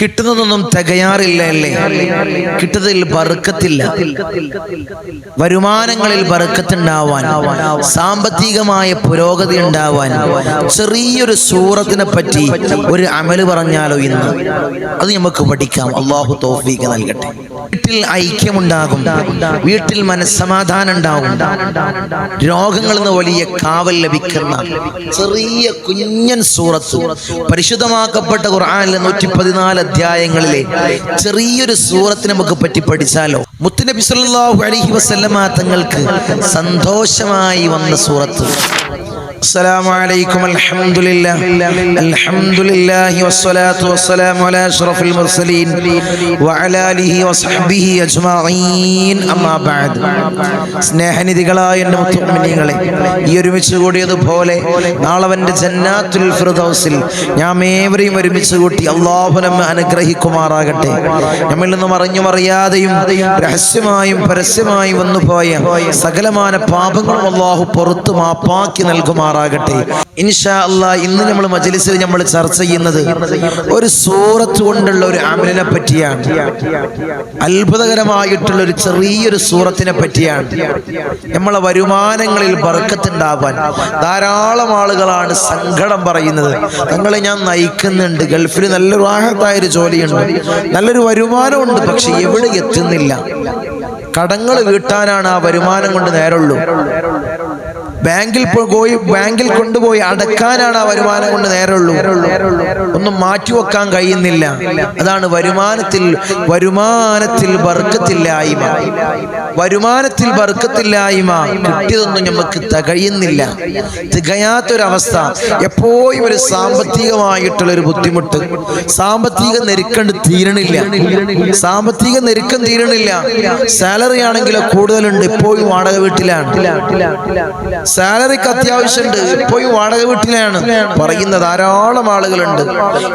കിട്ടുന്നതൊന്നും തികയാറില്ല അല്ലേ? കിട്ടുന്നതിൽ ബറുക്കത്തില്ല വരുമാനങ്ങളിൽ ബറുക്കത്തുണ്ടാവാൻ സാമ്പത്തികമായ പുരോഗതി ഉണ്ടാവാൻ. ചെറിയൊരു സൂറത്തിനെ പറ്റി ഒരു അമൽ പറഞ്ഞാലോ ഇന്ന്? അത് നമുക്ക് പഠിക്കാം. അള്ളാഹു തോഫീക്ക് നൽകട്ടെ. വീട്ടിൽ ഐക്യമുണ്ടാകും. വീട്ടിൽ മനസ്സമാധാനം ഉണ്ടാകും. രോഗങ്ങളിൽ നിന്ന് വലിയ കാവൽ ലഭിക്കുന്ന ചെറിയ കുഞ്ഞൻ സൂറത്ത്. പരിശുദ്ധമാക്കപ്പെട്ട ഖുർആനിലെ നൂറ്റി പതിനാല് അധ്യായങ്ങളിലെ ചെറിയൊരു സൂറത്ത് നമുക്ക് പറ്റി പഠിച്ചാലോ? മുത്തുനബി സല്ലല്ലാഹു അലൈഹി വസല്ലമ തങ്ങൾക്ക് സന്തോഷമായി വന്ന സൂറത്ത്. السلام عليكم الحمد لله الحمد لله والصلاة والسلام على أشرف المرسلين وعلى آله وصحبه أجمعين أما بعد സ്നേഹനിധികളായ എൻ്റെ മുത്തുമിനികളെ ഈ ഒരുമിച്ച് കൂടിയതുപോലെ നാളവൻ്റെ ജന്നാത്തുൽ ഫിർദൗസിൽ ഞാൻ ഏവരെയും ഒരുമിച്ച് കൂട്ടി അള്ളാഹു നമ്മെ അനുഗ്രഹിക്കുമാറാകട്ടെ നമ്മിൽ നിന്നും അറിഞ്ഞും അറിയാതെയും രഹസ്യമായും പരസ്യമായും വന്നുപോയ സകലമാന പാപങ്ങളും അള്ളാഹു പുറത്തു മാപ്പാക്കി നൽകുമാറാകട്ടെ ഇൻഷാ അല്ലാ ഇന്ന് നമ്മൾ മജലിസിൽ നമ്മൾ ചർച്ച ചെയ്യുന്നത് ഒരു സൂറത്ത് കൊണ്ടുള്ള ഒരു അമലിനെ പറ്റിയാണ്. അത്ഭുതകരമായിട്ടുള്ള ഒരു ചെറിയൊരു സൂറത്തിനെ പറ്റിയാണ്. നമ്മളെ വരുമാനങ്ങളിൽ ബർക്കത്തുണ്ടാവാൻ ധാരാളം ആളുകളാണ് സങ്കടം പറയുന്നത്. തങ്ങളെ ഞാൻ നയിക്കുന്നുണ്ട്. ഗൾഫിൽ നല്ലൊരു ആഹത്തായ ഒരു ജോലിയുണ്ട്. നല്ലൊരു വരുമാനമുണ്ട് പക്ഷെ എവിടെ എത്തുന്നില്ല. കടങ്ങൾ വീട്ടാനാണ് ആ വരുമാനം കൊണ്ട് നേരുള്ളൂ. ബാങ്കിൽ പോയി ബാങ്കിൽ കൊണ്ടുപോയി അടക്കാനാണ് ആ വരുമാനം കൊണ്ട് നേരുള്ളൂ ഒന്നും മാറ്റിവെക്കാൻ കഴിയുന്നില്ല. അതാണ് വരുമാനത്തിൽ വരുമാനത്തിൽ വർക്കത്തില്ലായ്മ വരുമാനത്തിൽ വർക്കത്തില്ലായ്മ കിട്ടിയതൊന്നും നമുക്ക് തികയുന്നില്ല തികയാത്തൊരവസ്ഥ. എപ്പോഴും ഒരു സാമ്പത്തികമായിട്ടുള്ള ഒരു ബുദ്ധിമുട്ട്. സാമ്പത്തിക നെരുക്കണ്ട് തീരണില്ല. സാമ്പത്തിക നെരുക്കം തീരണില്ല. സാലറി ആണെങ്കിലോ കൂടുതലുണ്ട്. ഇപ്പോഴും വാടക വീട്ടിലാണ്. സാലറിക്ക് അത്യാവശ്യമുണ്ട്. പോയി വാടക വീട്ടിലാണ്. പറയുന്ന ധാരാളം ആളുകളുണ്ട്.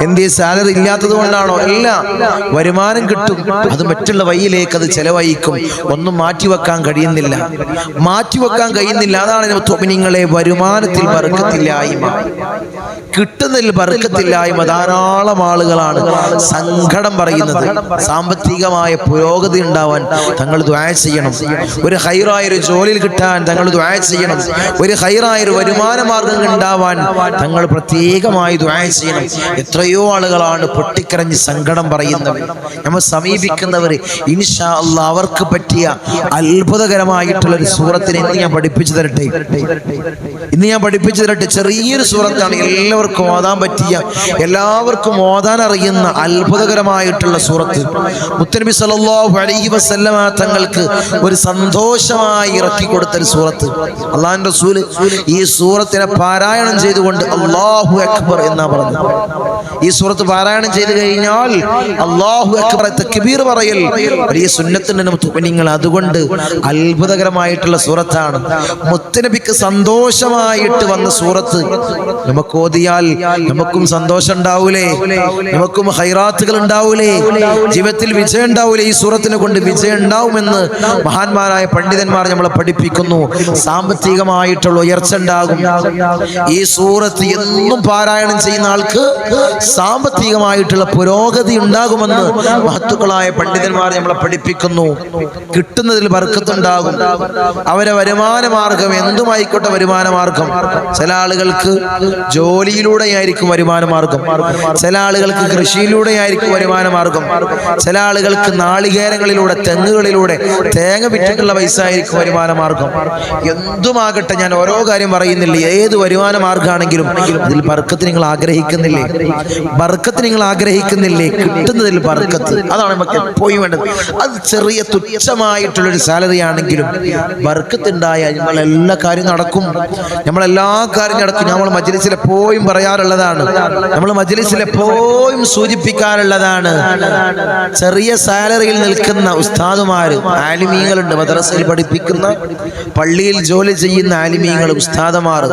എന്ത് സാലറി ഇല്ലാത്തത് കൊണ്ടാണോ? അല്ല വരുമാനം കിട്ടും. അത് മറ്റുള്ള വഴിയിലേക്ക് അത് ചെലവഴിക്കും. ഒന്നും മാറ്റിവെക്കാൻ കഴിയുന്നില്ല. മാറ്റിവെക്കാൻ കഴിയുന്നില്ല. അതാണ് നിങ്ങളെ വരുമാനത്തിൽ ബർക്കത്തില്ലായ്മ. കിട്ടുന്നതിൽ ബർക്കത്തില്ലായ്മ ധാരാളം ആളുകളാണ് സങ്കടം പറയുന്നത്. സാമ്പത്തികമായ പുരോഗതി ഉണ്ടാവാൻ തങ്ങൾ ദ്വായ ചെയ്യണം. ഒരു ഹൈറായ ഒരു ജോലിയിൽ കിട്ടാൻ തങ്ങൾ ദ്വായ ചെയ്യണം. ഒരു ഹൈറായ ഒരു വരുമാന മാർഗം ഉണ്ടാവാൻ തങ്ങൾ പ്രത്യേകമായി ദുരായ ചെയ്യണം. എത്രയോ ആളുകളാണ് പൊട്ടിക്കരഞ്ഞ് സങ്കടം പറയുന്നവർ. നമ്മൾ സമീപിക്കുന്നവർ ഇൻഷാ അള്ളാ അവർക്ക് പറ്റിയ അത്ഭുതകരമായിട്ടുള്ള ഒരു സൂറത്തിനെ ഇന്ന് ഞാൻ പഠിപ്പിച്ചു തരട്ടെ. ഇന്ന് ഞാൻ പഠിപ്പിച്ചു തരട്ടെ. ചെറിയൊരു സൂറത്താണ് എല്ലാവർക്കും ഓതാൻ പറ്റിയ എല്ലാവർക്കും ഓതാൻ അറിയുന്ന അത്ഭുതകരമായിട്ടുള്ള സൂറത്ത്. മുത്തനബി സല്ലല്ലാഹു അലൈഹി വസല്ലമ തങ്ങൾക്ക് ഒരു സന്തോഷമായി ഇറക്കി കൊടുത്ത ഒരു സൂറത്ത്. അള്ളാഹിന്റെ റസൂൽ ഈ സൂറത്തിനെ പാരായണം ചെയ്തുകൊണ്ട് അള്ളാഹു അക്ബർ എന്നാ പറഞ്ഞു ഈ സൂറത്ത് പാരായണം ചെയ്തു കഴിഞ്ഞാൽ അള്ളാഹു അക്ബർ തക്ബീർ പറയൽ വലിയ സുന്നത്തിന്റെ നിങ്ങൾ അതുകൊണ്ട് അത്ഭുതകരമായിട്ടുള്ള സൂറത്താണ്. മുത്തനബിക്ക് സന്തോഷമായിട്ട് വന്ന സൂറത്ത് നമുക്ക് ഓതിയാൽ നമുക്കും സന്തോഷം ഉണ്ടാവൂലേ? നമുക്കും ഹൈറാത്തുകൾ ഉണ്ടാവൂലേ? ജീവിതത്തിൽ വിജയം ഉണ്ടാവൂലേ? ഈ സൂറത്തിനെ കൊണ്ട് വിജയം ഉണ്ടാവുമെന്ന് മഹാന്മാരായ പണ്ഡിതന്മാർ നമ്മളെ പഠിപ്പിക്കുന്നു. സാമ്പത്തികമായിട്ടുള്ള ഉയർച്ച ഉണ്ടാകും. ഈ സൂറത്ത് എന്നും പാരായണം ചെയ്യുന്ന ആൾക്ക് സാമ്പത്തികമായിട്ടുള്ള പുരോഗതി ഉണ്ടാകുമെന്ന് മഹത്തുക്കളായ പണ്ഡിതന്മാർ നമ്മളെ പഠിപ്പിക്കുന്നു. കിട്ടുന്നതിൽ വർക്കത്തുണ്ടാകും അവരെ വരുമാന മാർഗം എന്തുമായിക്കോട്ടെ വരുമാന മാർഗം. ചില ആളുകൾക്ക് ജോലിയിലൂടെ ആയിരിക്കും വരുമാന മാർഗം. ചില ആളുകൾക്ക് കൃഷിയിലൂടെ ആയിരിക്കും വരുമാന മാർഗം. ചില ആളുകൾക്ക് നാളികേരങ്ങളിലൂടെ തെങ്ങുകളിലൂടെ തേങ്ങ വിറ്റിട്ടുള്ള പൈസ ആയിരിക്കും വരുമാന മാർഗം. എന്തുമാകട്ടെ ഞാൻ ഓരോ കാര്യം പറയുന്നില്ല? ഏത് വരുമാന മാർഗമാണെങ്കിലും ഇതിൽ ബർക്കത്ത് നിങ്ങൾ ആഗ്രഹിക്കുന്നില്ലേ? ബർക്കത്ത് നിങ്ങൾ ആഗ്രഹിക്കുന്നില്ലേ? കിട്ടുന്നതിൽ ബർക്കത്ത്. അതാണ് നമുക്ക് എപ്പോഴും വേണ്ടത്. അത് ചെറിയ തുച്ഛമായിട്ടുള്ളൊരു സാലറി ആണെങ്കിലും ബർക്കത്ത് ഉണ്ടായാൽ നമ്മളെല്ലാ കാര്യം നടക്കും. നമ്മളെല്ലാ കാര്യം നടക്കും. നമ്മൾ മജ്ലിസിൽ എപ്പോഴും പറയാറുള്ളതാണ്. നമ്മൾ മജ്ലിസിൽ എപ്പോഴും സൂചിപ്പിക്കാറുള്ളതാണ്. ചെറിയ സാലറിയിൽ നിൽക്കുന്ന ഉസ്താദുമാര് ആലിമീങ്ങളുണ്ട് മദ്രസയിൽ പഠിപ്പിക്കുന്ന പള്ളിയിൽ ജോലി ചെയ്യുന്ന ആലിമീങ്ങൾ ഉസ്താദമാർ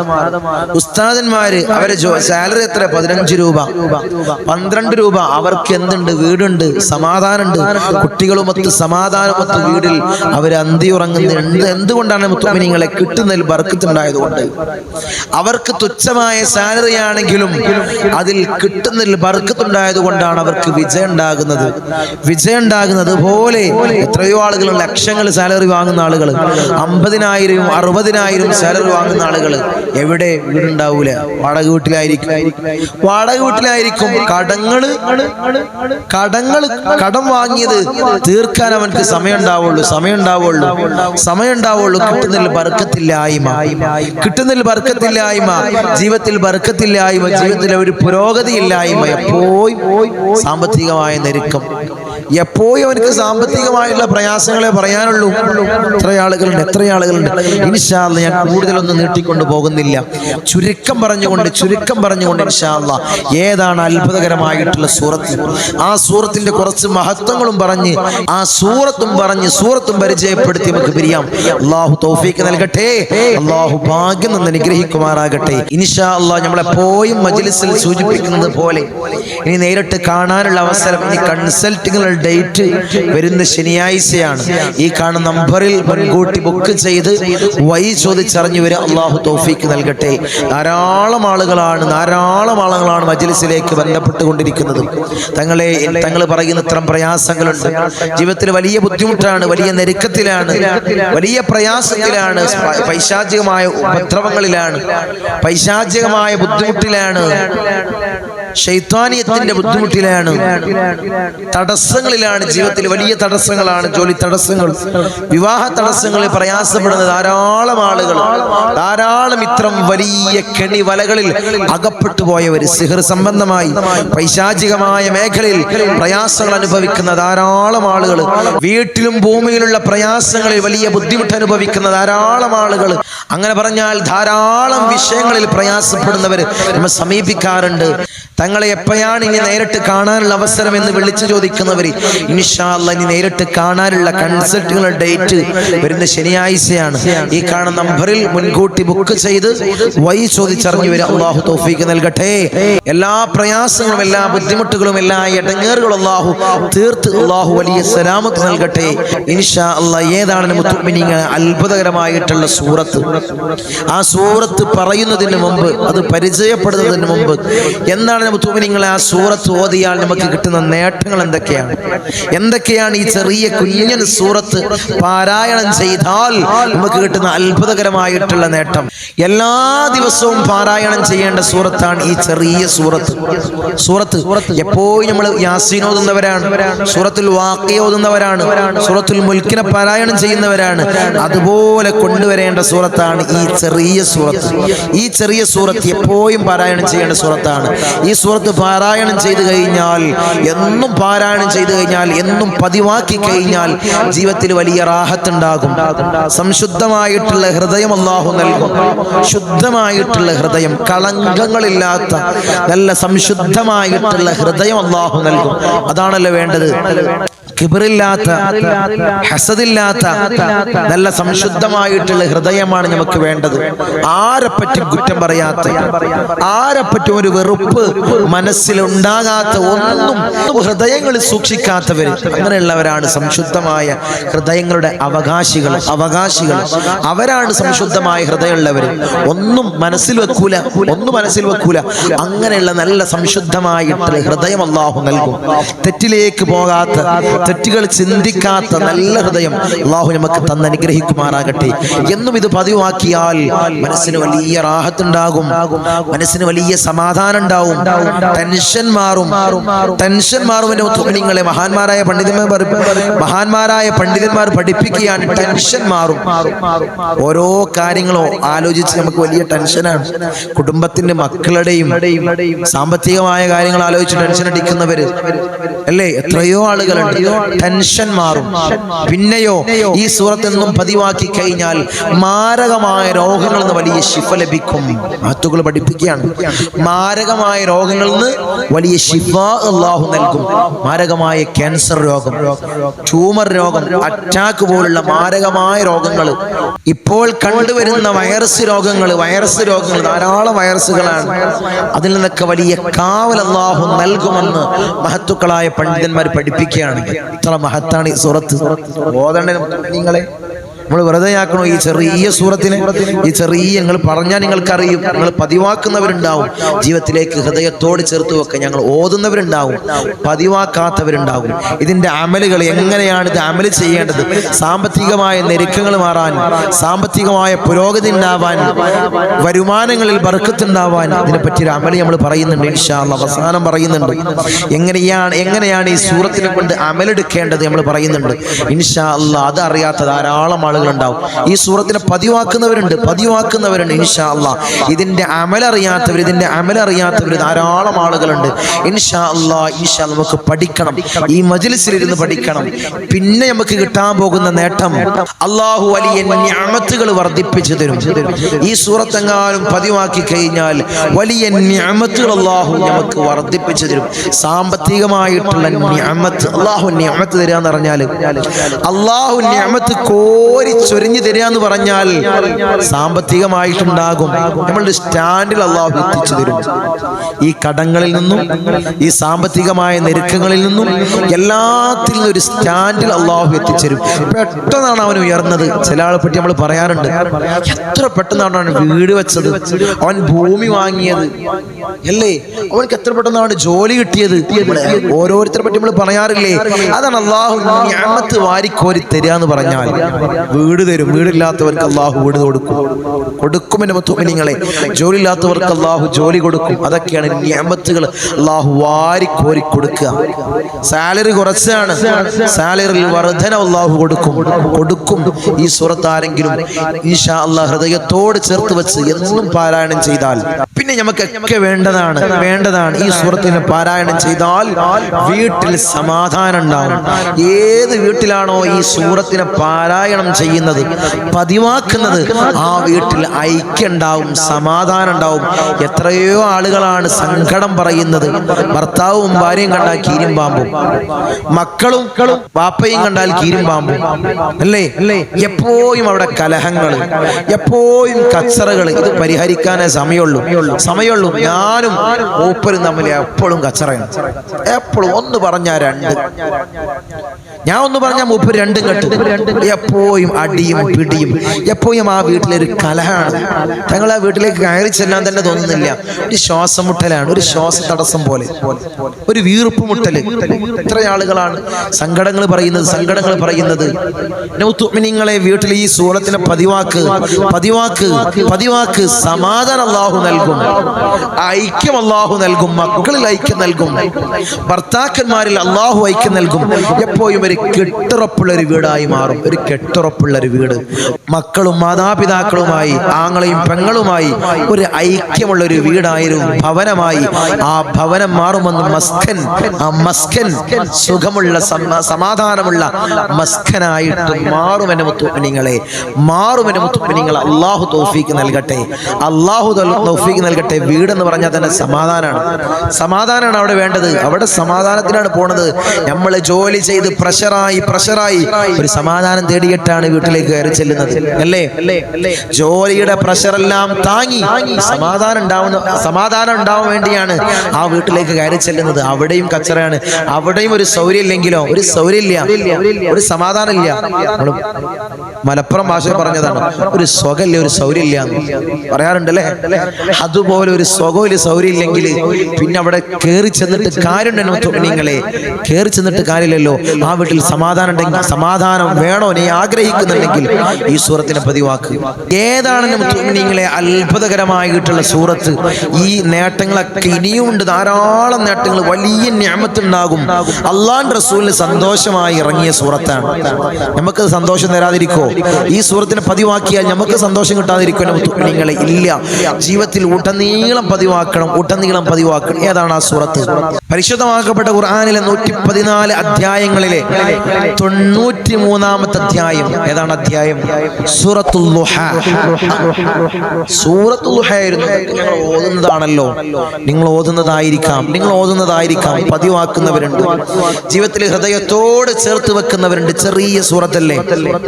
ഉസ്താദന്മാര് അവരെ സാലറി എത്ര? പതിനഞ്ച് രൂപ. പന്ത്രണ്ട് രൂപ. അവർക്ക് എന്തുണ്ട്? വീടുണ്ട്. സമാധാനമുണ്ട്. കുട്ടികളുമൊത്ത് സമാധാനമൊത്ത് വീടിൽ അവർ അന്തിയുറങ്ങുന്ന എന്ത് എന്തുകൊണ്ടാണ് മുത്തുമിനിങ്ങളെ കിട്ടുന്നതിൽ ബർക്കത്തുണ്ടായതുകൊണ്ട്? അവർക്ക് തുച്ഛമായ സാലറി ആണെങ്കിലും അതിൽ കിട്ടുന്നതിൽ ബർക്കത്തുണ്ടായത് കൊണ്ടാണ് അവർക്ക് വിജയം ഉണ്ടാകുന്നത് വിജയം ഉണ്ടാകുന്നത് പോലെ എത്രയോ ആളുകൾ ലക്ഷങ്ങൾ സാലറി വാങ്ങുന്ന ആളുകൾ അമ്പതിനായിരം അറുപതിനായിരം സാലറി വാങ്ങുന്ന ആളുകൾ എവിടെ? വീടുണ്ടാവൂല വാടക വീട്ടിലായിരിക്കും. വാടക വീട്ടിലായിരിക്കും. കടങ്ങൾ കടങ്ങൾ കടം വാങ്ങിയത് തീർക്കാൻ അവൻക്ക് സമയം ഉണ്ടാവുള്ളൂ സമയം ഉണ്ടാവുള്ളൂ സമയം ഉണ്ടാവുള്ളൂ കിട്ടുന്നതിൽ ബർക്കത്തില്ലായ്മ. കിട്ടുന്നതിൽ ബർക്കത്തില്ലായ്മ. ജീവിതത്തിൽ ബർക്കത്തില്ലായ്മ. ജീവിതത്തിൽ ഒരു പുരോഗതി പുരോഗതിയില്ലായ്മ. എപ്പോഴും സാമ്പത്തികമായ ഞെരുക്കം. എപ്പോഴും അവർക്ക് സാമ്പത്തികമായുള്ള പ്രയാസങ്ങളെ പറയാനുള്ളൂ. എത്ര ആളുകളുണ്ട് എത്ര ആളുകളുണ്ട്. ഇൻഷാല്ല ഞാൻ കൂടുതലൊന്നും നീട്ടിക്കൊണ്ട് പോകുന്നില്ല. ചുരുക്കം പറഞ്ഞുകൊണ്ട് ചുരുക്കം പറഞ്ഞുകൊണ്ട് ഇൻഷാല്ല ഏതാണ് അത്ഭുതകരമായിട്ടുള്ള സൂറത്ത്? ആ സൂറത്തിന്റെ കുറച്ച് മഹത്വങ്ങളും പറഞ്ഞ് ആ സൂറത്തും പറഞ്ഞ് സൂറത്തും പരിചയപ്പെടുത്തി നമുക്ക് പിരിയാം. അള്ളാഹു തൗഫീക്ക് നൽകട്ടെ. അള്ളാഹു ഭാഗ്യം നിന്ന് അനുഗ്രഹിക്കുമാറാകട്ടെ. ഇൻഷാ അള്ളാഹ് നമ്മളെപ്പോഴും മജ്ലിസിൽ സൂചിപ്പിക്കുന്നത് പോലെ ഇനി നേരിട്ട് കാണാനുള്ള അവസരം ഇനി കൺസൾട്ടിങ്ങുള്ള ഡേറ്റ് വരുന്ന ശനിയാഴ്ചയാണ്. ഈ കാണുന്ന നമ്പറിൽ മുൻകൂട്ടി ബുക്ക് ചെയ്ത് വഴി ചോദിച്ചറിഞ്ഞു വരെ അള്ളാഹു തോഫിക്ക് നൽകട്ടെ. ധാരാളം ആളുകളാണ് ധാരാളം ആളുകളാണ് മജ്ലിസിലേക്ക് ബന്ധപ്പെട്ടുകൊണ്ടിരിക്കുന്നത്. തങ്ങളെ തങ്ങൾ പറയുന്ന ഇത്തരം പ്രയാസങ്ങളുണ്ട്. ജീവിതത്തിൽ വലിയ ബുദ്ധിമുട്ടാണ് വലിയ ഞെരുക്കത്തിലാണ് വലിയ പ്രയാസത്തിലാണ് പൈശാചികമായ ഉപദ്രവങ്ങളിലാണ് പൈശാചികമായ ബുദ്ധിമുട്ടിലാണ്. ശൈത്വാനിയത്തിന്റെ ബുദ്ധിമുട്ടിലാണ്. തടസ്സങ്ങളിലാണ് ജീവിതത്തിൽ വലിയ തടസ്സങ്ങളാണ് ജോലി തടസ്സങ്ങൾ. വിവാഹ തടസ്സങ്ങളിൽ പ്രയാസപ്പെടുന്ന ധാരാളം ആളുകൾ. ധാരാളം ഇത്തരം വലിയ കെണി വലകളിൽ അകപ്പെട്ടു പോയവർ. സിഹർ സംബന്ധമായി പൈശാചികമായ മേഖലയിൽ പ്രയാസങ്ങൾ അനുഭവിക്കുന്ന ധാരാളം ആളുകൾ. വീട്ടിലും ഭൂമിയിലുള്ള പ്രയാസങ്ങളിൽ വലിയ ബുദ്ധിമുട്ട് അനുഭവിക്കുന്ന ധാരാളം ആളുകൾ. അങ്ങനെ പറഞ്ഞാൽ ധാരാളം വിഷയങ്ങളിൽ പ്രയാസപ്പെടുന്നവർ നമ്മൾ സമീപിക്കാറുണ്ട്. തങ്ങളെ എപ്പോഴാണ് ഇനി നേരിട്ട് കാണാനുള്ള അവസരം എന്ന് വിളിച്ചു ചോദിക്കുന്നവർ ഇൻഷാല്ല ഇനി നേരിട്ട് കാണാനുള്ള കൺസൾട്ടുകളുടെ ഡേറ്റ് വരുന്ന ശനിയാഴ്ചയാണ്. ഈ കാണുന്ന നമ്പറിൽ മുൻകൂട്ടി ബുക്ക് ചെയ്ത് വൈ ചോദിച്ചറിഞ്ഞു വരും അള്ളാഹു തോഫീക്ക് നൽകട്ടെ. എല്ലാ പ്രയാസങ്ങളും എല്ലാ ബുദ്ധിമുട്ടുകളും എല്ലാ ഇടങ്ങേറുകളും അള്ളാഹു തീർത്ത് അള്ളാഹു വലിയ സലാമത്ത് നൽകട്ടെ. ഇൻഷാ അല്ല ഏതാണ് അത്ഭുതകരമായിട്ടുള്ള സൂറത്ത്? ആ സൂറത്ത് പറയുന്നതിന് മുമ്പ് അത് പരിചയപ്പെടുന്നതിന് മുമ്പ് എന്താണ് മുത്തുമിനിങ്ങളെ ആ സൂറത്ത് ഓതിയാൽ നമുക്ക് കിട്ടുന്ന നേട്ടങ്ങൾ എന്തൊക്കെയാണ്? എന്തൊക്കെയാണ് ഈ ചെറിയ കുഞ്ഞൻ സൂറത്ത് പാരായണം ചെയ്താൽ നമുക്ക് കിട്ടുന്ന അത്ഭുതകരമായിട്ടുള്ള നേട്ടം? എല്ലാ ദിവസവും പാരായണം ചെയ്യേണ്ട സൂറത്താണ് ഈ ചെറിയ സൂറത്ത്. സൂറത്ത് എപ്പോഴും നമ്മൾ യാസീൻ ഓതുന്നവരാണ് സൂറത്തുൽ വാക്കിയ ഓതുന്നവരാണ് സൂറത്തുൽ മുൽക്കിനെ പാരായണം ചെയ്യുന്നവരാണ്. അതുപോലെ കൊണ്ടുവരേണ്ട സൂറത്താണ് ഈ ചെറിയ സൂറത്ത്. ഈ ചെറിയ സൂറത്ത് എപ്പോഴും പാരായണം ചെയ്യേണ്ട സൂറത്താണ്. ഈ സൂറത്ത് പാരായണം ചെയ്തു കഴിഞ്ഞാൽ എന്നും പാരായണം ചെയ്തു കഴിഞ്ഞാൽ എന്നും പതിവാക്കി കഴിഞ്ഞാൽ ജീവിതത്തിൽ വലിയ റാഹത്തുണ്ടാകും. സംശുദ്ധമായിട്ടുള്ള ഹൃദയം അള്ളാഹു നൽകും. ശുദ്ധമായിട്ടുള്ള ഹൃദയം കളങ്കങ്ങളില്ലാത്ത നല്ല സംശുദ്ധമായിട്ടുള്ള ഹൃദയം അള്ളാഹു നൽകും. അതാണല്ലോ വേണ്ടത്. കിബറില്ലാത്ത ഹസദില്ലാത്ത നല്ല സംശുദ്ധമായിട്ടുള്ള ഹൃദയമാണ് നമുക്ക് വേണ്ടത്. ആരെപ്പറ്റും കുറ്റം പറയാത്ത ആരെപ്പറ്റും ഒരു വെറുപ്പ് മനസ്സിൽ ഉണ്ടാകാത്ത ഒന്നും ഹൃദയങ്ങളിൽ സൂക്ഷിക്കാത്തവർ അങ്ങനെയുള്ളവരാണ് സംശുദ്ധമായ ഹൃദയങ്ങളുടെ അവകാശികൾ അവകാശികൾ. അവരാണ് സംശുദ്ധമായ ഹൃദയമുള്ളവർ ഒന്നും മനസ്സിൽ വെക്കൂല ഒന്നും മനസ്സിൽ വെക്കൂല. അങ്ങനെയുള്ള നല്ല സംശുദ്ധമായിട്ടുള്ള ഹൃദയം അള്ളാഹു നൽകും. തെറ്റിലേക്ക് പോകാത്ത തെറ്റുകൾ ചിന്തിക്കാത്ത നല്ല ഹൃദയം അള്ളാഹു നമുക്ക് തന്ന് അനുഗ്രഹിക്കുമാറാകട്ടെ. എന്നും ഇത് പതിവാക്കിയാൽ മനസ്സിന് വലിയ റാഹത്തുണ്ടാകും. മനസ്സിന് വലിയ സമാധാനം ഉണ്ടാവും. ടെൻഷൻ മാറും ടെൻഷൻ മാറുമെന്ന് നിങ്ങളെ മഹാന്മാരായ പണ്ഡിതന്മാർ മഹാന്മാരായ പണ്ഡിതന്മാർ പഠിപ്പിക്കുകയാണ് ടെൻഷൻ മാറും ഓരോ കാര്യങ്ങളോ ആലോചിച്ച് നമുക്ക് വലിയ ടെൻഷനാണ്. കുടുംബത്തിന്റെ മക്കളുടെയും സാമ്പത്തികമായ കാര്യങ്ങൾ ആലോചിച്ച് ടെൻഷൻ അടിക്കുന്നവര്. അല്ലേ? എത്രയോ ആളുകളുണ്ട്. ടെൻഷൻ മാറും പിന്നെയോ ഈ സൂറത്ത് നിന്നും പതിവാക്കി കഴിഞ്ഞാൽ മാരകമായ രോഗങ്ങളിൽ നിന്ന് വലിയ ശിഫ ലഭിക്കും. ആത്തുകൾ പഠിപ്പിക്കുകയാണ്. മാരകമായ രോഗ രോഗങ്ങളിൽ നിന്ന് വലിയ ശിഫ അള്ളാഹു നൽകും. മാരകമായ ക്യാൻസർ രോഗം ട്യൂമർ രോഗം അറ്റാക്ക് പോലുള്ള മാരകമായ രോഗങ്ങൾ. ഇപ്പോൾ കണ്ടുവരുന്ന വൈറസ് രോഗങ്ങൾ വൈറസ് രോഗങ്ങൾ ധാരാളം വൈറസുകളാണ് അതിൽ നിന്നൊക്കെ വലിയ കാവൽ അള്ളാഹു നൽകുമെന്ന് മഹത്തുക്കളായ പണ്ഡിതന്മാർ പഠിപ്പിക്കുകയാണ് ഇത്ര മഹത്താണ് ഈ സുറത്ത്. നിങ്ങളെ? നമ്മൾ വെറുതെ ആക്കണോ? ഈ ചെറിയ സൂറത്തിനെ ഈ ചെറിയ നിങ്ങൾ പറഞ്ഞാൽ നിങ്ങൾക്കറിയും. നിങ്ങൾ പതിവാക്കുന്നവരുണ്ടാവും. ജീവിതത്തിലേക്ക് ഹൃദയത്തോട് ചേർത്ത് വെക്കാൻ ഞങ്ങൾ ഓതുന്നവരുണ്ടാവും. പതിവാക്കാത്തവരുണ്ടാവും. ഇതിന്റെ അമലുകൾ എങ്ങനെയാണ് ഇത് അമൽ ചെയ്യേണ്ടത്? സാമ്പത്തികമായ ഞെരുക്കങ്ങൾ മാറാൻ സാമ്പത്തികമായ പുരോഗതി ഉണ്ടാവാൻ വരുമാനങ്ങളിൽ ബർക്കത്തുണ്ടാവാൻ ഇതിനെപ്പറ്റി ഒരു അമൽ നമ്മൾ പറയുന്നുണ്ട്. അവസാനം പറയുന്നുണ്ട്. എങ്ങനെയാണ് എങ്ങനെയാണ് ഈ സൂറത്തിനെ കൊണ്ട് അമലെടുക്കേണ്ടത് നമ്മൾ പറയുന്നുണ്ട്. ഇൻഷാ അല്ല അത് അറിയാത്ത ധാരാളം ആളുകളുണ്ടാവും. ഈ സൂറത്തിനെ പതിവാക്കുന്നവരുണ്ട് പതിവാക്കുന്നവരുണ്ട് ഇൻഷാ അല്ല ഇതിന്റെ അമലറിയാത്തവർ ഇതിന്റെ അമലറിയാത്തവർ ധാരാളം ആളുകളുണ്ട്. ഇൻഷാ അല്ല ഇൻഷാ നമുക്ക് പഠിക്കണം. ഈ മജ്ലിസിൽ ഇരുന്ന് പഠിക്കണം. പിന്നെ നമുക്ക് കിട്ടാൻ പോകുന്ന നേട്ടം അള്ളാഹു വലിയ ഞാമത്തുകൾ വർദ്ധിപ്പിച്ചു തരും. ഈ സൂറത്തെങ്ങാനും പതിവാക്കി കഴിഞ്ഞാൽ വലിയ ഞാമത്തുകൾ അള്ളാഹു നമുക്ക് വർദ്ധിപ്പിച്ചു തരും. സാമ്പത്തികമായിട്ടുള്ള ഞാമത്ത് അള്ളാഹു ഞാമത്ത് തരാന്ന് പറഞ്ഞാൽ അള്ളാഹു ഞാമത്ത് കോരി ചൊരിഞ്ഞു തരിക എന്ന് പറഞ്ഞാൽ സാമ്പത്തികമായിട്ടുണ്ടാകും. നമ്മളുടെ സ്റ്റാൻഡിൽ അള്ളാഹു എത്തിച്ചു തരും. ഈ കടങ്ങളിൽ നിന്നും ഈ സാമ്പത്തികമായ ഞെരുക്കങ്ങളിൽ നിന്നും എല്ലാത്തിൽ നിന്നും ഒരു സ്റ്റാൻഡിൽ അള്ളാഹു എത്തിച്ചേരും പെട്ടെന്നാണ് അവൻ ഉയർന്നത്. ചില ആളെ പറ്റി നമ്മൾ പറയാറുണ്ട്. എത്ര പെട്ടെന്നാണ് അവൻ വീട് വെച്ചത്? അവൻ ഭൂമി വാങ്ങിയത്. അല്ലേ? അവനക്ക് എത്ര പെട്ടെന്നാണ് ജോലി കിട്ടിയത്? ഓരോരുത്തരെ പറ്റി നമ്മൾ പറയാറില്ലേ? അതാണ് അള്ളാഹു ഞാമത്ത് വാരിക്കോരി തരിക എന്ന് പറഞ്ഞാൽ വീട് തരും. വീടില്ലാത്തവർക്ക് അള്ളാഹു വീട് കൊടുക്കും. കൊടുക്കും എന്റെ മുത്തുമിനിങ്ങളെ. ജോലി ഇല്ലാത്തവർക്ക് അള്ളാഹു ജോലി കൊടുക്കും. അതൊക്കെയാണ് ഞാമത്തുകൾ. അള്ളാഹു വാരിക്കോരി കൊടുക്കുക. സാലറി കുറച്ചാണ്. സാലറിയിൽ വർധന അള്ളാഹു കൊടുക്കും. കൊടുക്കും. ഈ സുറത്ത് ആരെങ്കിലും ഈശാ അള്ളാഹ് ഹൃദയത്തോട് ചേർത്ത് വെച്ച് എന്നും പാരായണം ചെയ്താൽ പിന്നെ നമുക്ക് നമുക്കൊക്കെ വേണ്ടതാണ് വേണ്ടതാണ്. ഈ സൂറത്തിനെ പാരായണം ചെയ്താൽ വീട്ടിൽ സമാധാനം ഉണ്ടാകും ഏത് വീട്ടിലാണോ ഈ സൂറത്തിനെ പാരായണം ചെയ്യുന്നത് പതിവാക്കുന്നത് ആ വീട്ടിൽ ഐക്യം ഉണ്ടാവും സമാധാനം ഉണ്ടാവും. എത്രയോ ആളുകളാണ് സങ്കടം പറയുന്നത്. ഭർത്താവും ഭാര്യയും കണ്ടാൽ കീരും പാമ്പും. മക്കളും വാപ്പയും കണ്ടാൽ കീരും പാമ്പും. അല്ലേ? അല്ലേ എപ്പോഴും അവിടെ കലഹങ്ങൾ എപ്പോഴും കച്ചറകൾ. ഇത് പരിഹരിക്കാനേ സമയമുള്ളൂ. സമയമുള്ളൂ. ഞാനും മൂപ്പരും തമ്മിൽ എപ്പോഴും കച്ചറയാണ്. എപ്പോഴും ഒന്ന് പറഞ്ഞാ രണ്ട്. ഞാൻ ഒന്ന് പറഞ്ഞാൽ മുപ്പ് രണ്ടും കെട്ടു. എപ്പോഴും അടിയും പിടിയും. എപ്പോഴും ആ വീട്ടിലൊരു കലഹാണ്. ഞങ്ങൾ ആ വീട്ടിലേക്ക് കയറി ചെല്ലാൻ തന്നെ തോന്നുന്നില്ല. ഒരു ശ്വാസം മുട്ടലാണ് ഒരു ശ്വാസ തടസ്സം പോലെ. ഒരു വീർപ്പ് മുട്ടൽ ഇത്ര ആളുകളാണ് സങ്കടങ്ങൾ പറയുന്നത് സങ്കടങ്ങൾ പറയുന്നത്. നിങ്ങളെ വീട്ടിൽ ഈ സൂറത്തിനെ പതിവാക്ക് പതിവാക്ക് പതിവാക്ക് സമാധാനം അള്ളാഹു നൽകും. ഐക്യം അള്ളാഹു നൽകും. മക്കളിൽ ഐക്യം നൽകും. ഭർത്താക്കന്മാരിൽ അള്ളാഹു ഐക്യം നൽകും. എപ്പോഴും ഒരു കെട്ടുറപ്പുള്ള ഒരു വീടായി മാറും. ഒരു കെട്ടുറപ്പുള്ള ഒരു വീട്. മക്കളും മാതാപിതാക്കളുമായി ആങ്ങളെയും പെങ്ങളുമായി ഒരു ഐക്യമുള്ള ഒരു വീടായിരുന്നു. ഭവനമായി. ആ ഭവനം മാറുമെന്ന് മസ്കൻ ആ മസ്കൻ സുഖമുള്ള സമാധാനമുള്ള മസ്കനായിട്ട് മാറുമെന്ന് മുത്തുപ്പനിങ്ങളെ മാറുമെന്ന് മുത്തുപ്പനിങ്ങൾ അള്ളാഹു തൗഫീക്ക് നൽകട്ടെ. അള്ളാഹു തൗഫീക്ക് നൽകട്ടെ. വീടെന്ന് പറഞ്ഞാൽ തന്നെ സമാധാനമാണ്. സമാധാനമാണ് അവിടെ വേണ്ടത്. അവിടെ സമാധാനത്തിനാണ് പോണത്. നമ്മൾ ജോലി ചെയ്ത് പ്രഷറായി പ്രഷറായി ഒരു സമാധാനം തേടിയിട്ടാണ് വീട്ടിലേക്ക് കയറി ചെല്ലുന്നത്. അല്ലേ? ജോലിയുടെ പ്രഷറെല്ലാം താങ്ങി സമാധാനം ഉണ്ടാവുന്ന സമാധാനം ഉണ്ടാവാൻ വേണ്ടിയാണ് ആ വീട്ടിലേക്ക് കയറി ചെല്ലുന്നത്. അവിടെയും കച്ചറയാണ്. അവിടെയും ഒരു സൗര്യമില്ലെങ്കിലോ ഒരു സൗര്യമില്ല ഒരു സമാധാനം ഇല്ല നമ്മൾ മലപ്പുറം ഭാഷ പറഞ്ഞതാണ് ഒരു സ്വകല്ലേ ഒരു സൗരില്ല പറയാറുണ്ടല്ലേ? അതുപോലെ ഒരു സ്വകോൽ സൗരില്ലെങ്കിൽ പിന്നെ അവിടെ കയറി ചെന്നിട്ട് കാര്യമുണ്ടോ നിങ്ങളെ കയറി ചെന്നിട്ട് കാര്യമില്ലല്ലോ. ആ വീട്ടിൽ സമാധാനം ഉണ്ടെങ്കിൽ സമാധാനം വേണോ നീ ആഗ്രഹിക്കുന്നുണ്ടെങ്കിൽ ഈ സൂറത്തിനെ പതിവാക്ക്. ഏതാണ് നിങ്ങളെ അത്ഭുതകരമായിട്ടുള്ള സൂറത്ത് ഈ നേട്ടങ്ങളൊക്കെ ഇനിയും ഉണ്ട്. ധാരാളം നേട്ടങ്ങൾ വലിയ ഞാമത്തുണ്ടാകും. അള്ളാൻ റസൂലിന് സന്തോഷമായി ഇറങ്ങിയ സൂറത്താണ്. നമുക്ക് സന്തോഷം തരാതിരിക്കോ ഈ സൂറത്തിനെ പതിവാക്കിയാൽ നമുക്ക് സന്തോഷം കിട്ടാതിരിക്കണം നിങ്ങളെ ഇല്ല. ജീവിതത്തിൽ ഉടനീളം പതിവാക്കണം ഉടനീളം പതിവാക്കണം. ഏതാണ് ആ സൂറത്ത്? പരിശുദ്ധമാക്കപ്പെട്ട ഖുർആാനിലെ നൂറ്റി പതിനാല് അധ്യായങ്ങളിലെ തൊണ്ണൂറ്റി മൂന്നാമത്തെ അധ്യായം. ഏതാണ് അധ്യായം? സൂറത്തുൽ സൂറത്തു സൂറത്തുൽ നിങ്ങൾ ഓതുന്നതാണല്ലോ. നിങ്ങൾ ഓതുന്നതായിരിക്കാം. നിങ്ങൾ ഓതുന്നതായിരിക്കാം. പതിവാക്കുന്നവരുണ്ട്. ജീവിതത്തിൽ ഹൃദയത്തോട് ചേർത്ത് വെക്കുന്നവരുണ്ട്. ചെറിയ സൂറത്തല്ലേ?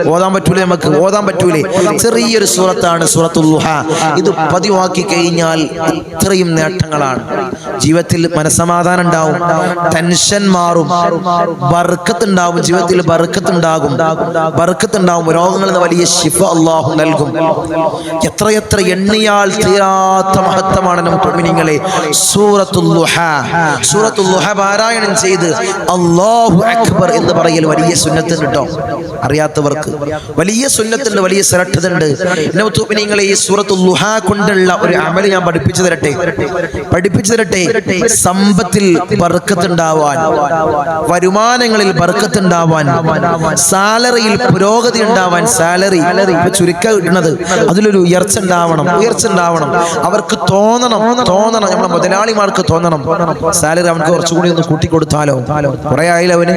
ഓതാൻ പറ്റൂലേ. നമുക്ക് ഓതാൻ പറ്റൂലേ? ചെറിയൊരു സൂറത്താണ് സൂറത്തുൽ ളുഹ ഇത് പതിവാക്കി കഴിഞ്ഞാൽ ഇത്രയും നേട്ടങ്ങളാണ്. ജീവിതത്തിൽ മനസമാധാനം ഉണ്ടാവും. ടെൻഷൻ മാറും. ബർക്കത്ത് ഉണ്ടാവും ജീവിതത്തിൽ ബർക്കത്ത് ഉണ്ടാകും ബർക്കത്ത് ഉണ്ടാവും വലിയ ശിഫ അള്ളാഹു നൽകും. എത്രയെത്ര എണ്ണിയാൽ തീരാത്ത മഹത്വമാണ് നമുക്ക് പാരായണം ചെയ്ത് അള്ളാഹു അക്ബർ എന്ന് പറയൽ വലിയ സുന്നത്തിൽ കിട്ടും. അറിയാത്തവർക്ക്. വലിയ സുന്നത്തുണ്ട് വലിയ ശ്രദ്ധതുണ്ട് നിങ്ങളെ ഈ സൂറത്തുൽ ളുഹ കൊണ്ടുള്ള ഒരു അമൽ ഞാൻ പഠിപ്പിച്ചു തരട്ടെ. പഠിപ്പിച്ചു തരട്ടെ. സമ്പത്തിൽ പറക്കത്തുണ്ടാവാൻ വരുമാനങ്ങളിൽ പറക്കത്തുണ്ടാവാൻ സാലറിയിൽ പുരോഗതി ഉണ്ടാവാൻ സാലറി ഇടുന്നത്. കിട്ടുന്നത് അതിലൊരു ഉയർച്ച ഉണ്ടാവണം ഉയർച്ച ഉണ്ടാവണം. അവർക്ക് തോന്നണം തോന്നണം. നമ്മുടെ മുതലാളിമാർക്ക് തോന്നണം. സാലറി അവർക്ക് കുറച്ചുകൂടി ഒന്ന് കൂട്ടിക്കൊടുത്താലോ? കുറെ ആയാലും അവന്?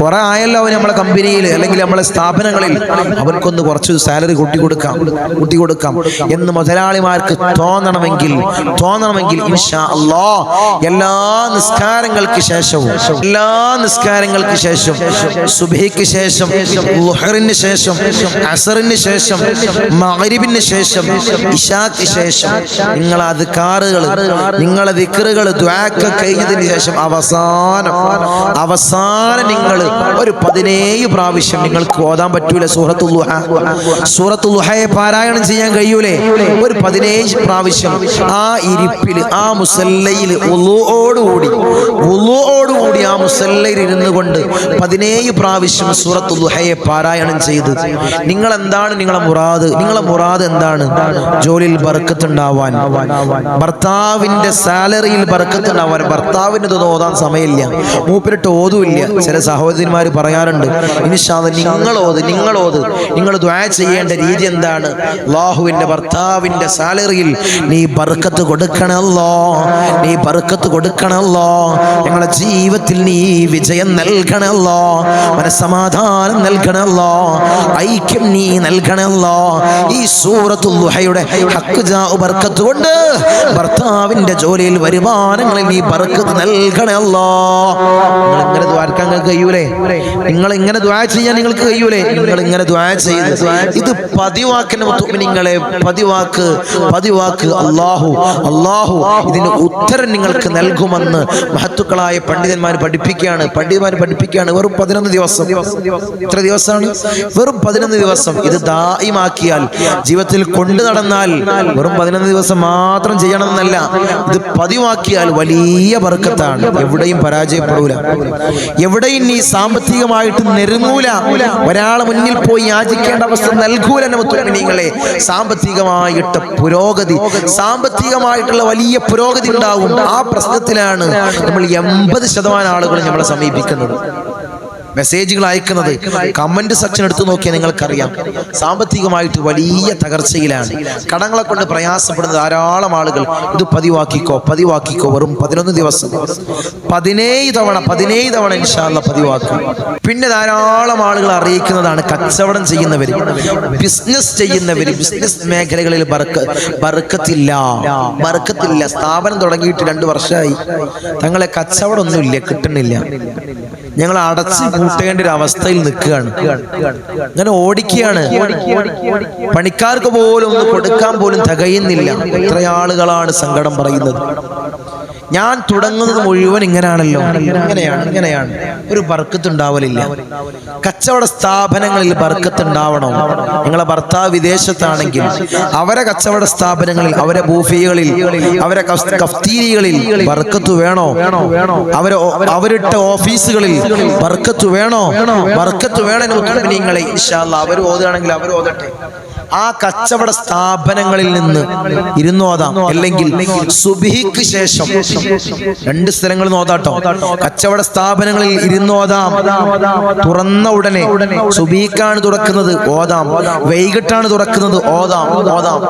കുറെ ആയല്ലോ അവന് നമ്മളെ കമ്പനിയിൽ അല്ലെങ്കിൽ നമ്മളെ സ്ഥാപനങ്ങളിൽ. അവർക്കൊന്ന് കുറച്ച് സാലറി കൂട്ടി കൊടുക്കാം കൂട്ടി കൊടുക്കാം എന്ന് മുതലാളിമാർക്ക് തോന്നണമെങ്കിൽ തോന്നണമെങ്കിൽ ഇൻഷാ എല്ലാ നിസ്കാരങ്ങൾക്ക് ശേഷവും എല്ലാ നിസ്കാരങ്ങൾക്ക് ശേഷം സുബഹിക്ക് ശേഷം ലുഹറിന് ശേഷം അസറിന് ശേഷം മഗ്രിബിന് ശേഷം ഇഷാക്ക് ശേഷം നിങ്ങൾ അദ്കാറുകൾ നിങ്ങളെ ദിക്റുകൾ ദ്വാക്ക കഴിഞ്ഞതിന് ശേഷം അവസാനം അവസാനം നിങ്ങൾ ഒരു പതിനേഴ് പ്രാവശ്യം നിങ്ങൾക്ക് ഓതാൻ പറ്റൂല സൂറത്തുൽ ലുഹ സൂറത്തുൽ ലുഹയെ പാരായണം ചെയ്യാൻ കഴിയൂലേ? ഒരു പതിനേഴ് പ്രാവശ്യം. ആ ഇരിപ്പിൽ ആ മുസല്ലയിൽ ഉളുവോടുകൂടി ഉളുവോടുകൂടി ആ മുസല്ലയിൽ ഇരുന്നു കൊണ്ട് പതിനേഴ് പ്രാവശ്യം സൂറത്തുൽ ലുഹയെ പാരായണം ചെയ്ത് നിങ്ങൾ എന്താണ് നിങ്ങളെ മുറാദ്? നിങ്ങളെ മുറാദ് എന്താണ്? ജോലിയിൽ ബർക്കത്തുണ്ടാവാൻ. ഭർത്താവിന്റെ സാലറിയിൽ ബർക്കത്തുണ്ടാവാൻ. ഭർത്താവിന് ഇത് ഓതാൻ സമയമില്ല. മൂപ്പരിട്ട് ഓതുമില്ല. ചില സഹോദരിമാര് പറയാറുണ്ട് ഇനിഷാദ് നിങ്ങളോത് ഓത് നിങ്ങൾ ദ്വാ ചെയ്യേണ്ട രീതി എന്താണ്? അള്ളാഹുവിന്റെ ഭർത്താവിന്റെ സാലറിയിൽ നീ ബർക്കത്ത് കൊടുക്കണല്ലോ. നീ ബർക്കത്ത് കൊടുക്കണല്ലോ. ഞങ്ങളുടെ ജീവിതത്തിൽ നീ വിജയം നൽകണല്ലോ. മനസ്സമാധാനം നൽകണല്ലോ. ഐക്യം നീ നൽകണല്ലോ. ഈ ജാ ബർക്കത്ത് കൊണ്ട് ഭർത്താവിന്റെ ജോലിയിൽ വരുമാനങ്ങളിൽ നീ ബർക്കത്ത് നൽകണല്ലോ. നിങ്ങൾ ഇങ്ങനെ ദ്വാരക്കാൻ കഴിയൂലേ? നിങ്ങൾ ഇങ്ങനെ ദ്വാ ചെയ്യാൻ നിങ്ങൾക്ക് കഴിയൂലേ? നിങ്ങൾ ഇങ്ങനെ ഇത് പതിവാക്കുന്ന നിങ്ങളെ പതിവാക്ക് പതിവാക്ക് അള്ളാഹു അള്ളാഹു ഇതിന് ഉത്തരം നിങ്ങൾക്ക് നൽകുമെന്ന് മഹത്തുക്കളായ പണ്ഡിതന്മാർ പഠിപ്പിക്കുകയാണ്. പണ്ഡിതന്മാർ പഠിപ്പിക്കുകയാണ് വെറും പതിനൊന്ന് ദിവസം. എത്ര ദിവസമാണ്? വെറും പതിനൊന്ന് ദിവസം. ഇത് ദായിമാക്കിയാൽ ജീവിതത്തിൽ കൊണ്ടു നടന്നാൽ വെറും പതിനൊന്ന് ദിവസം മാത്രം ചെയ്യണമെന്നല്ല. ഇത് പതിവാക്കിയാൽ വലിയ ബർക്കത്താണ്. എവിടെയും പരാജയപ്പെടൂല. എവിടെയും നീ സാമ്പത്തികമായിട്ട് നെരുങ്ങൂല. ഒരാളെ മുന്നിൽ പോയി യാചിക്കേണ്ട അവസ്ഥ നൽകൂല നിങ്ങളെ സാമ്പത്തികമായിട്ട് പുരോഗതി. സാമ്പത്തികമായിട്ടുള്ള വലിയ പുരോഗതി ഉണ്ടാവും. ആ പ്രശ്നത്തിലാണ് നമ്മൾ എൺപത് ശതമാനം ആളുകൾ നമ്മളെ സമീപിക്കുന്നത്. മെസ്സേജുകൾ അയക്കുന്നത് കമന്റ് സെക്ഷൻ എടുത്തു നോക്കിയാൽ നിങ്ങൾക്കറിയാം. സാമ്പത്തികമായിട്ട് വലിയ തകർച്ചയിലാണ്. കടങ്ങളെ കൊണ്ട് പ്രയാസപ്പെടുന്ന ധാരാളം ആളുകൾ ഇത് പതിവാക്കിക്കോ പതിവാക്കിക്കോ വെറും പതിനൊന്ന് ദിവസം. പതിനേഴ് തവണ പതിനേഴ് തവണ ഇൻഷാല്ല പതിവാക്കും. പിന്നെ ധാരാളം ആളുകൾ അറിയിക്കുന്നതാണ് കച്ചവടം ചെയ്യുന്നവര് ബിസിനസ് ചെയ്യുന്നവര് ബിസിനസ് മേഖലകളിൽ ബർക്ക ബർക്കത്തില്ല ബർക്കത്തില്ല. സ്ഥാപനം തുടങ്ങിയിട്ട് രണ്ട് വർഷമായി. തങ്ങളെ കച്ചവടം ഒന്നുമില്ല കിട്ടുന്നില്ല. ഞങ്ങൾ അടച്ച് പൂട്ടേണ്ട ഒരു അവസ്ഥയിൽ നിൽക്കുകയാണ്. അങ്ങനെ ഓടിക്കുകയാണ്. പണിക്കാർക്ക് പോലും ഒന്ന് കൊടുക്കാൻ പോലും തികയുന്നില്ല. എത്ര ആളുകളാണ് സങ്കടം പറയുന്നത്. ഞാൻ തുടങ്ങുന്നത് മുഴുവൻ ഇങ്ങനെയാണല്ലോ ഇങ്ങനെയാണ് ഇങ്ങനെയാണ്. ഒരു ബർക്കത്ത് ഉണ്ടാവലില്ല കച്ചവട സ്ഥാപനങ്ങളിൽ ബർക്കത്ത് ഉണ്ടാവണോ നിങ്ങളെ ഭർത്താവ് വിദേശത്താണെങ്കിൽ അവരെ കച്ചവട സ്ഥാപനങ്ങളിൽ അവരെ ബൂഫികളിൽ അവരെ കഫ്തീരികളിൽ ബർക്കത്ത് വേണോ? അവരെ അവരിട്ട ഓഫീസുകളിൽ ബർക്കത്ത് വേണോ? ബർക്കത്ത് വേണോ നിങ്ങളെ ഇൻഷാല്ല അവർ ഓതുകയാണെങ്കിൽ അവർ ഓതട്ടെ. ആ കച്ചവട സ്ഥാപനങ്ങളിൽ നിന്ന് ഇരുന്നോതാം അല്ലെങ്കിൽ സുബിഹിക്ക് ശേഷം രണ്ട് സ്ഥലങ്ങൾ നോതാട്ടോ. കച്ചവട സ്ഥാപനങ്ങളിൽ ഇരുന്നോതാം തുറന്ന ഉടനെ സുബീക്കാണ് തുറക്കുന്നത് ഓതാം. വൈകിട്ടാണ് തുറക്കുന്നത് ഓതാം ഓതാം.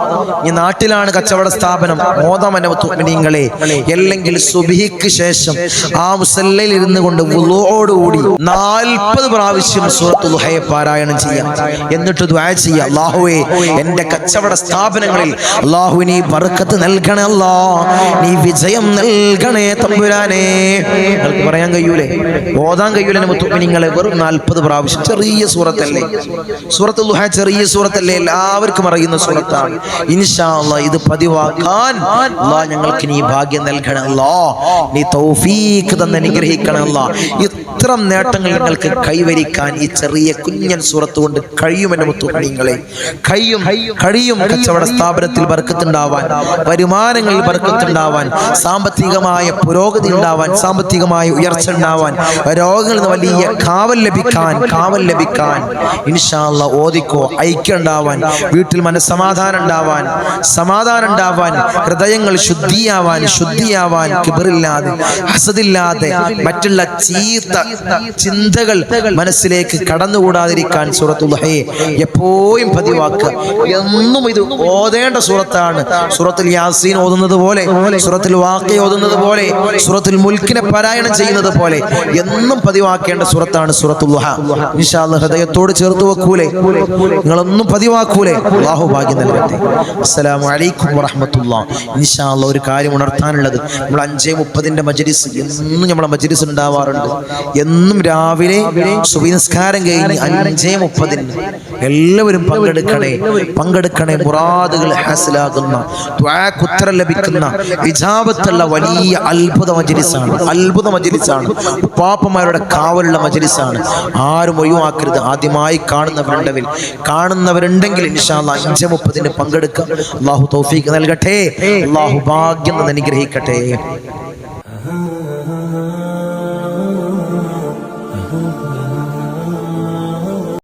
ഈ നാട്ടിലാണ് കച്ചവട സ്ഥാപനം. ഓതാം എന്നെ മുത്തുമിനിങ്ങളെ അല്ലെങ്കിൽ സുബിഹിക്ക് ശേഷം ആ മുസല്ലയിൽ ഇരുന്ന് കൊണ്ട് വുളുവോടുകൂടി നാൽപ്പത് പ്രാവശ്യം സൂറത്തുൽ ഹയ പാരായണം ചെയ്യാം. എന്നിട്ട് ദ്വാ ചെയ്യാം. അള്ളാഹുവേ എന്റെ കച്ചവട സ്ഥാപനങ്ങളിൽ അള്ളാഹു നീ ബർക്കത്ത് നൽകണേ അല്ലാ. നീ വിജയം നൽകണേ തമ്പുരാനേ. നിങ്ങൾക്ക് പറയാൻ കഴിയൂലേ? ഓതാൻ കഴിയൂലേ മുത്തുമിനിങ്ങളെ വെറും നാൽപ്പത് പ്രാവശ്യം ചെറിയ സൂറത്തല്ലേ? സൂറത്ത് ചെറിയ സൂറത്തല്ലേ? എല്ലാവർക്കും അറിയുന്ന സൂറത്താണ്. ഇൻഷാ അല്ലാ ഇത് പതിവാക്കാൻ അല്ലാ ഞങ്ങൾക്ക് നീ ഭാഗ്യം നൽകണേ അല്ലാ. നീ തൗഫീഖ് തന്നെ അനുഗ്രഹിക്കണേ അല്ലാ. ഇത്ര നേട്ടങ്ങൾ നിങ്ങൾക്ക് കൈവരിക്കാൻ ഈ ചെറിയ കുഞ്ഞൻ സൂറത്ത് കൊണ്ട് കഴിയുമെന്ന് മുത്തുമണിങ്ങളെ കഴിയും കഴിയും കച്ചവട സ്ഥാപനത്തിൽ ബർക്കത്തുണ്ടാവാൻ വരുമാനങ്ങളിൽ ബർക്കത്തുണ്ടാവാൻ സാമ്പത്തികമായ പുരോഗതി ഉണ്ടാവാൻ സാമ്പത്തികമായ ഉയർച്ച ഉണ്ടാവാൻ രോഗങ്ങളിൽ നിന്ന് വലിയ കാവൽ ലഭിക്കാൻ കാവൽ ലഭിക്കാൻ ഇൻഷാല്ല ഓദിക്കോ ഐക്യം ഉണ്ടാവാൻ വീട്ടിൽ മനസ്സമാധാനം ഉണ്ടാവാൻ സമാധാനം ഉണ്ടാവാൻ ഹൃദയങ്ങൾ ശുദ്ധിയാവാൻ ശുദ്ധിയാവാൻ കിബറില്ലാതെ ഹസദില്ലാതെ മറ്റുള്ള ചീത്ത ചിന്തകൾ മനസ്സിലേക്ക് കടന്നുകൂടാതിരിക്കാൻ സൂറത്തുൽഹയെ എപ്പോഴും പതിവാക്കുക. എന്നും ഇത് ഓതേണ്ട സൂറത്താണ്. സൂറത്തുൽ യാസീൻ ഓതുന്നത് പോലെ സൂറത്തുൽ വാക്കി ഓതുന്നത് പോലെ സൂറത്തുൽ മുൽക്കിനെ പാരായണം ചെയ്യുന്നത് പോലെ എന്നും പതിവാക്കേണ്ട സൂറത്താണ് സൂറത്തുൽഹ വിശാല ഹൃദയത്തോട് ചേർത്ത് വെക്കൂലേ? നിങ്ങളൊന്നും പതിവാക്കൂലേ? അള്ളാഹു ഭാഗ്യം നൽകട്ടെ. അസ്സലാമു അലൈക്കും വറഹമത്തുള്ള. ഇൻഷാല്ല ഒരു കാര്യം ഉണർത്താനുള്ളത് നമ്മൾ അഞ്ചേ മുപ്പതിന്റെ മജ്ലിസ് എന്നും നമ്മളെ മജ്ലിസ് ഉണ്ടാവാറുണ്ട്. എന്നും രാവിലെ സുബഹി നിസ്കാരം കഴിഞ്ഞ് അഞ്ചേ മുപ്പതിന് എല്ലാവരും പങ്കെടുക്കണേ. പങ്കെടുക്കണേ. മുറാദുകൾ ഹാസിലാകുന്ന ഉത്തരം ലഭിക്കുന്ന വിജാപത്തുള്ള വലിയ അത്ഭുത മജ്ലിസാണ്. അത്ഭുത മജ്ലിസാണ്. പാപ്പന്മാരുടെ കാവലുള്ള മജ്ലിസാണ്. ആരും ഒഴിവാക്കരുത്. ആദ്യമായി കാണുന്നവരുണ്ടെങ്കിൽ കാണുന്നവരുണ്ടെങ്കിൽ ഇൻഷാല്ല അഞ്ചേ മുപ്പതിന് പങ്കെടുക്കുക അള്ളാഹു തൗഫീഖ് നൽകട്ടെ. അള്ളാഹു ഭാഗ്യം അനുഗ്രഹിക്കട്ടെ.